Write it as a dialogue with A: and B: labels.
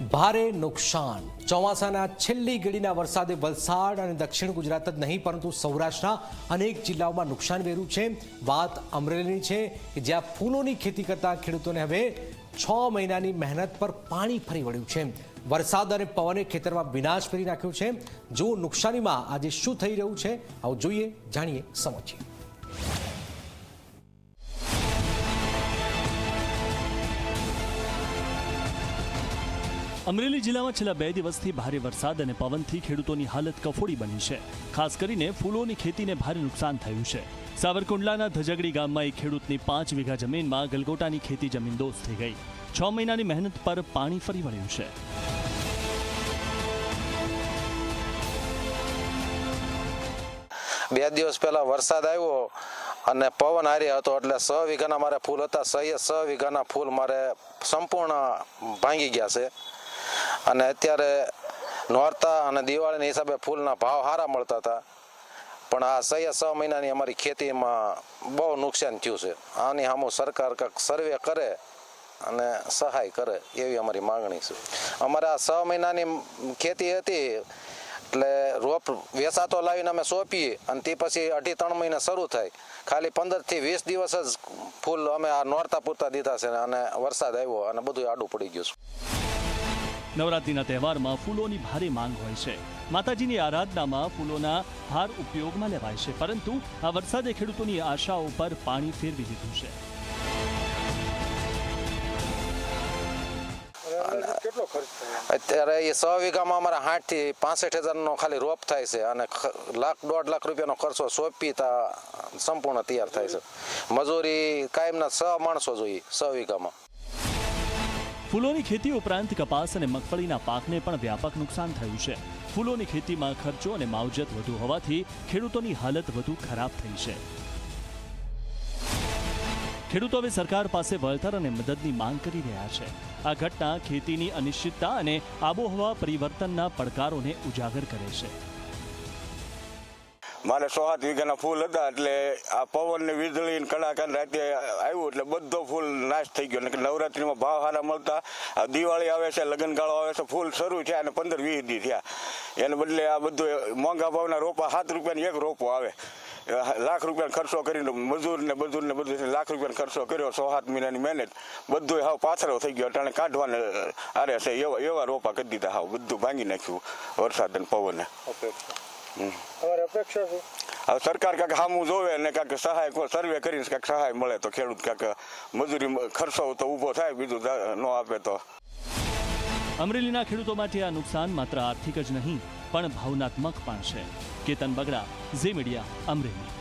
A: ભારે નુકસાન. ચોમાસાના છેલ્લી ઘડીના વરસાદે વલસાડ અને દક્ષિણ ગુજરાત જ નહીં, પરંતુ સૌરાષ્ટ્રના અનેક જિલ્લાઓમાં નુકસાન વેર્યું છે. વાત અમરેલીની છે કે જ્યાં ફૂલોની ખેતી કરતા ખેડૂતોને હવે છ મહિનાની મહેનત પર પાણી ફરી વળ્યું છે. વરસાદ અને પવને ખેતરમાં વિનાશ કરી નાખ્યો છે. જો નુકસાનીમાં આજે શું થઈ રહ્યું છે, આવું જોઈએ, જાણીએ સમજીએ.
B: અમરેલી જિલ્લામાં છેલ્લા બે દિવસથી ભારે વરસાદ અને પવનથી ખેડૂતોની હાલત કફોડી બની છે. ખાસ કરીને ફૂલોની ખેતીને ભારે નુકસાન થયું છે. સાવરકુંડલાના ધજગડી ગામમાં એક ખેડૂતની પાંચ વીઘા જમીનમાં ગલગોટાની ખેતી જમીનદોસ્ત થઈ ગઈ. છ મહિનાની મહેનત પર પાણી ફરી વળ્યું છે.
C: બે દિવસ પહેલા વરસાદ આવ્યો અને પવન હારી હતો એટલે સ વીઘાના મારે ફૂલ હતા. સ એ સ વીઘાના ફૂલ મારે સંપૂર્ણ ભાંગી ગયા છે. અને અત્યારે નોરતા અને દિવાળીના હિસાબે ફૂલના ભાવ સારા મળતા હતા. પણ આ સહી છ મહિનાની અમારી ખેતીમાં બહુ નુકસાન થયું છે. આની સામુ સરકાર કંઈક સર્વે કરે અને સહાય કરે એવી અમારી માંગણી છે. અમારે આ છ મહિનાની ખેતી હતી એટલે રોપ વેસાતો લાવીને અમે સોંપીએ અને તે પછી અઢી ત્રણ મહિના શરૂ થાય. ખાલી પંદરથી વીસ દિવસ જ ફૂલ અમે આ નોરતા પૂરતા દીધા છે અને વરસાદ આવ્યો અને બધું આડું પડી ગયું છે.
B: નવરાત્રિના તહેવારમાં ફૂલોની ભારે માંગ હોય છે. માતાજીની આરાધનામાં ફૂલોના હાર ઉપયોગમાં લેવાય છે, પરંતુ આ વરસાદે ખેડૂતોની આશાઓ પર પાણી ફેરવી દીધું છે.
C: અત્યારે એ સો વીઘામાં અમારા સાઠથી પાસઠ હજારનો ખાલી રોપ થાય છે અને લાખ, દોઢ લાખ રૂપિયાનો ખર્ચો સોંપી તા સંપૂર્ણ તૈયાર થાય છે. મજૂરી કાયમના છ માણસો જોઈએ, સો વીઘામાં.
B: ફૂલોની ખેતી ઉપરાંત કપાસ અને મગફળીના પાકને પણ વ્યાપક નુકસાન થયું છે. ફૂલોની ખેતીમાં ખર્ચો અને માવજત વધુ હોવાથી ખેડૂતોની હાલત વધુ ખરાબ થઈ છે. ખેડૂતો હવે સરકાર પાસે વળતર અને મદદની માંગ કરી રહ્યા છે. આ ઘટના ખેતીની અનિશ્ચિતતા અને આબોહવા પરિવર્તનના પડકારોને ઉજાગર કરે છે.
D: મારે સો સાત વીઘાના ફૂલ હતા એટલે આ પવન ને વીજળી ને કડાકા રાતે આવ્યું એટલે બધો ફૂલ નાશ થઈ ગયો. નવરાત્રીમાં ભાવ સારા મળતા, આ દિવાળી આવે છે, લગ્નગાળો આવે છે, ફૂલ શરૂ થયા અને પંદર વીસ દી થયા. એને બદલે આ બધું મોંઘા ભાવના રોપા, સાત રૂપિયાની એક રોપો આવે. લાખ રૂપિયાનો ખર્ચો કરીને મજૂર ને મજૂર ને બધું, લાખ રૂપિયાનો ખર્ચો કર્યો, સો સાત મહિનાની મહેનત. બધું હાવ પાથરો થઈ ગયો, અટાણે કાઢવાને આરે છે, એવા એવા રોપા કરી દીધા હાવ. બધું ભાંગી નાખ્યું વરસાદ અને પવને.
E: તમારી અપેક્ષા શું
D: હવે સરકાર કાંઈક હામું જોવે ને કાંઈક સહાય સર્વે કરીને કાંઈક સહાય મળે તો ખેડૂત કાંઈક મજૂરી ખર્ચો તો ઊભો થાય બીજું ન આપે તો.
B: અમરેલીના ખેડૂતો માટે આ નુકસાન માત્ર આર્થિક જ નહીં પણ ભાવનાત્મક પણ છે. Ketan Bagda Zee media Amreli.